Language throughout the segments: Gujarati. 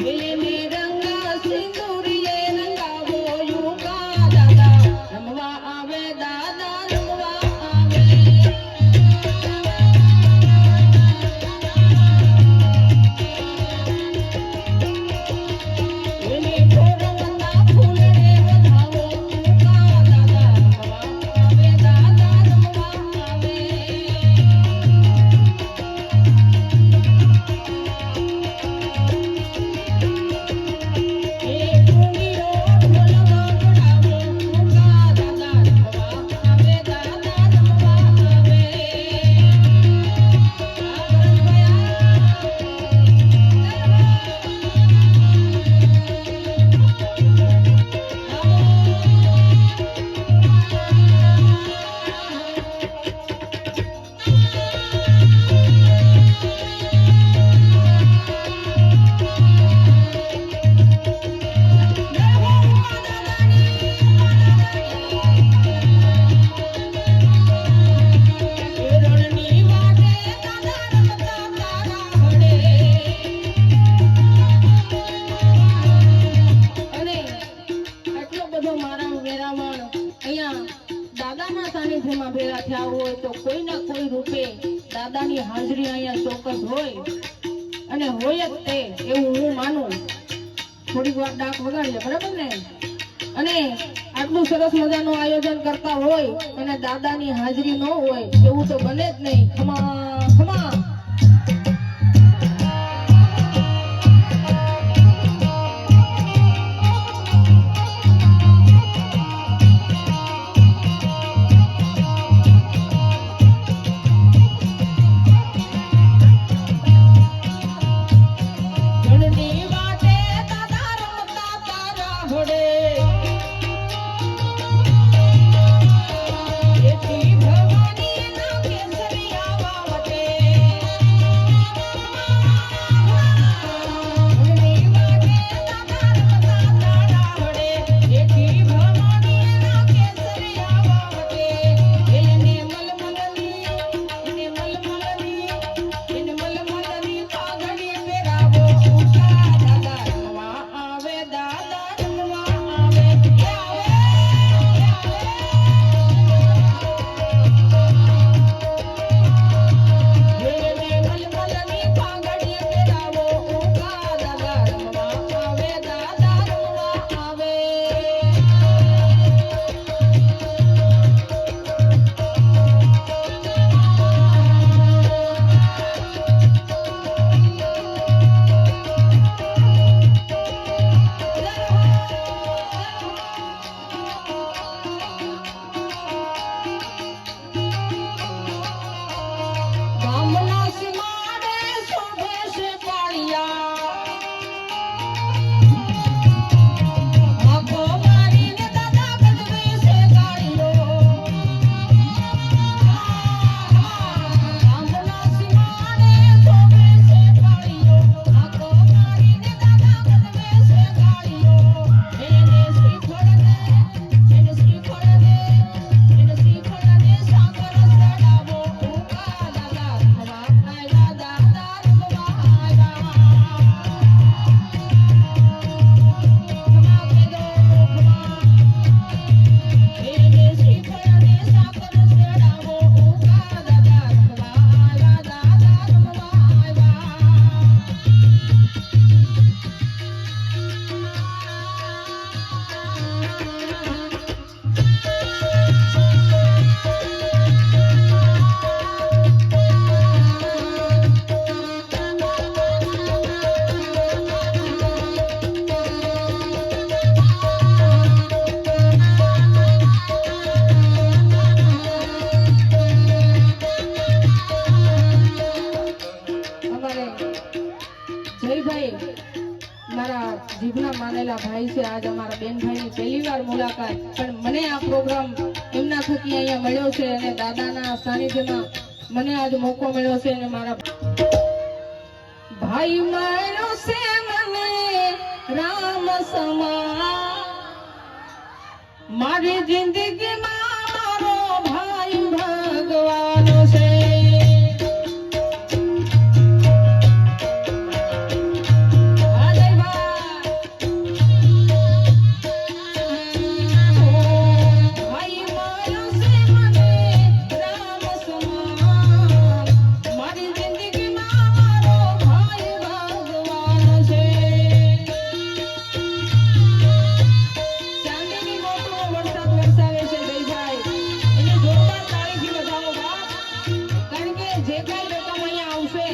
Yeah. અને હોય જ તે, એવું હું માનું. થોડીક વાર ડાક વગાડીએ, બરાબર ને? અને આટલું સરસ મજાનું આયોજન કરતા હોય, અને દાદાની હાજરી ન હોય, એવું તો બને જ નહીં. ખમા. માનેલા ભાઈ છે. આજ અમારા બેનભાઈની પહેલી વાર મુલાકાત. પણ મને આ પ્રોગ્રામ એમના થકી અહીંયા મળ્યો છે અને દાદાના સાનિધ્યમાં મને આજ મોકો મળ્યો છે અને મારા ભાઈ મળ્યો છે મને રામ સમા. મારી જિંદગીમાં મારો ભાઈ ભગવાન છે. જે કઈ રકમ અહીંયા આવશે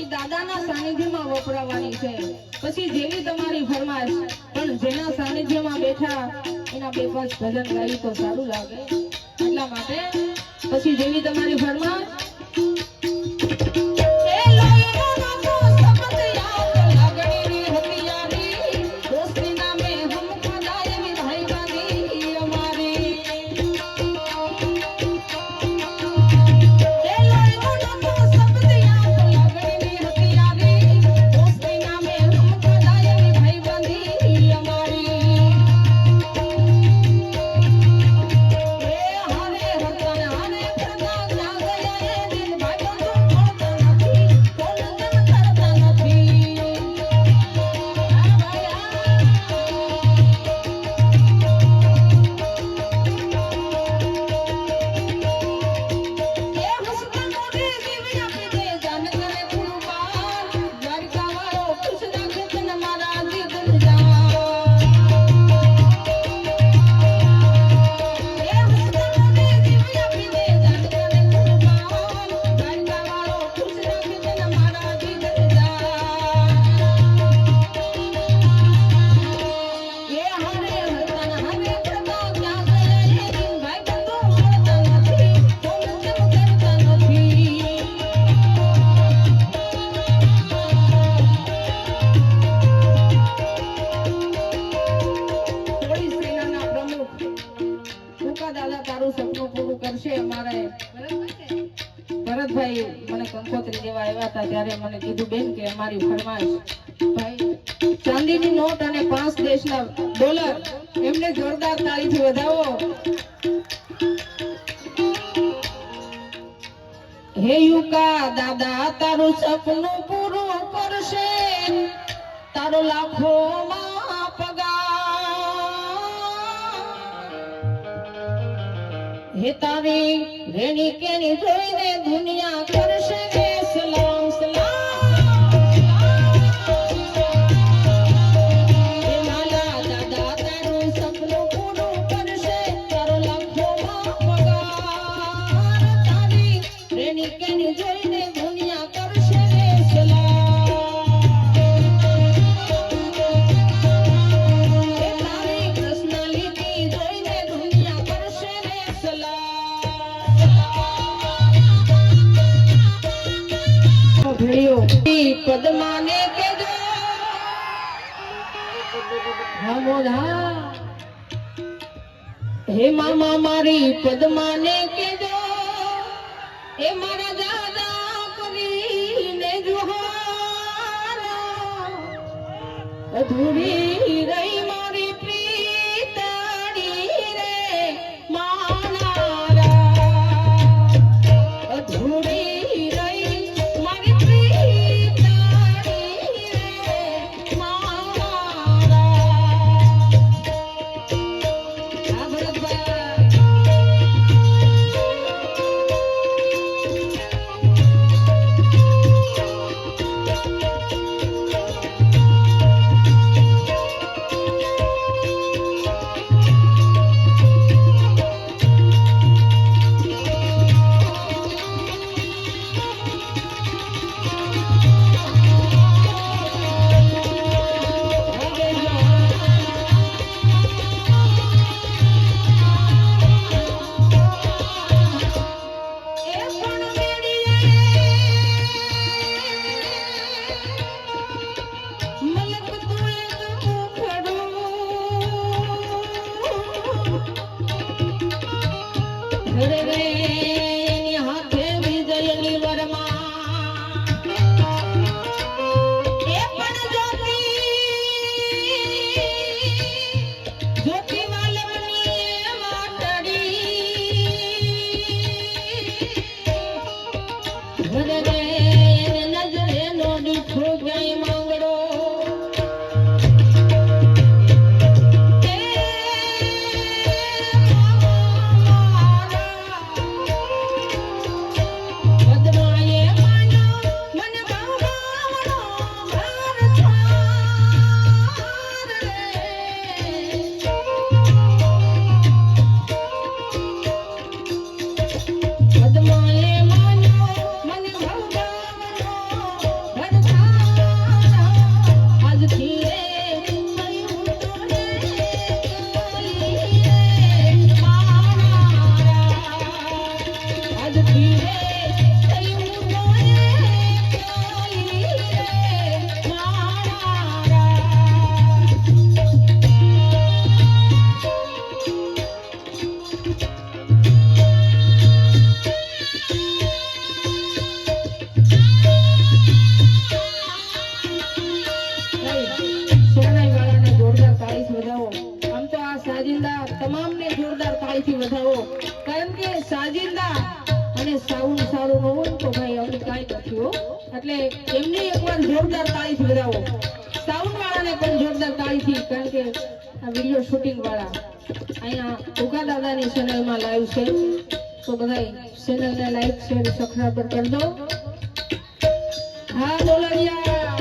એ દાદાના સાનિધ્યમાં વપરાવાની છે. પછી જેવી તમારી ફરમાશ પણ જેના સાનિધ્યમાં બેઠા એના બે પાંચ ભજન ગાઈ તો સારું લાગે. એટલા માટે પછી જેવી તમારી ફરમાશ પૂરું અમારે. ભરતભાઈ મને કંકોત્રી દેવા આવ્યા હતા ત્યારે મને કીધું, બેન, કે અમારી ફરમાઈશ. ભાઈ, ચાંદીની નોટ અને પાંચ દેશના ડોલર એમને જોરદાર તાળીથી વધાવો. હે યુકા, દાદા, તારું સપનું પૂરું કરશે. તારો લાખો હે તારી રેણી કેની જોઈને દુનિયા કરશે. પદ્માને કેજો હા મામા મારી પદ્માને કેજો હે મારા દાદા કરીને જુહાર. અધૂરી રહી કારણ કે આ વીડિયો શૂટિંગ વાળા. અહીંયા ઉગા દાદાની ચેનલમાં લાઈવ છે. તો બધા ચેનલને લાઈક શેર સબસ્ક્રાઈબ કરજો હા બોલરિયા